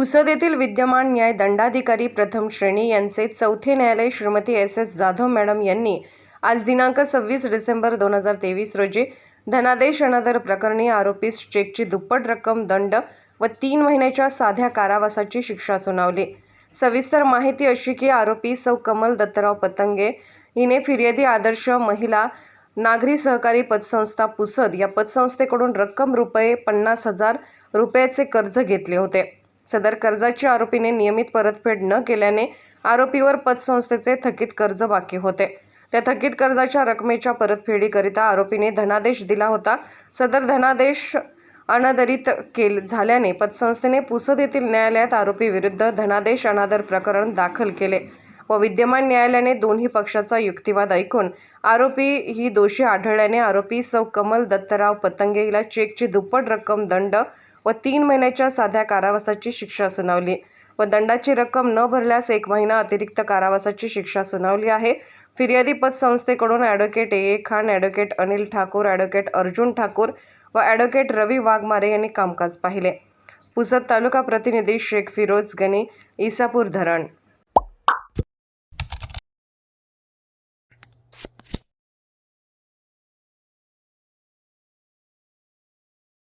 पुसद येथील विद्यमान न्याय दंडाधिकारी प्रथम श्रेणी यांचे चौथे न्यायालय Shrimati S S Jadhav madam यांनी आज दिनांक सव्वीस डिसेंबर दोन हजार तेवीस रोजी धनादेश अनादर प्रकरणी आरोपीस चेकची दुप्पट रक्कम दंड व तीन महिन्याच्या साध्या कारावासाची शिक्षा सुनावली. सविस्तर माहिती अशी की आरोपी सौ कमल दत्तराव पतंगे हिने फिर्यादी आदर्श महिला नागरी सहकारी पतसंस्था पुसद या पतसंस्थेकडून रक्कम रुपये पन्नास हजार रुपयाचे कर्ज घेतले होते. सदर कर्जाची आरोपीने नियमित परतफेड न केल्याने आरोपीवर पतसंस्थेचे थकीत कर्ज बाकी होते. त्या थकीत कर्जाच्या रकमेच्या परतफेडीकरिता आरोपीने धनादेश दिला होता. सदर धनादेश अनादरित केल झाल्याने पतसंस्थेने पुसद येथील न्यायालयात आरोपी विरुद्ध धनादेश अनादर प्रकरण दाखल केले व विद्यमान न्यायालयाने दोन्ही पक्षाचा युक्तिवाद ऐकून आरोपी ही दोषी आढळल्याने आरोपी सौ कमल दत्तराव पतंगेला चेकची दुप्पट रक्कम दंड व तीन महिन्याच्या साध्या कारावासाची शिक्षा सुनावली. व दंडाची रक्कम न भरल्यास एक महिना अतिरिक्त कारावासाची शिक्षा सुनावली आहे. फिर्यादी पतसंस्थेकडून advocate A A Khan advocate Anil Thakur advocate Arjun Thakur व ॲडव्होकेट रवी वाघमारे यांनी कामकाज पाहिले. पुसद तालुका प्रतिनिधी शेख फिरोज गनी इसापूर धरण.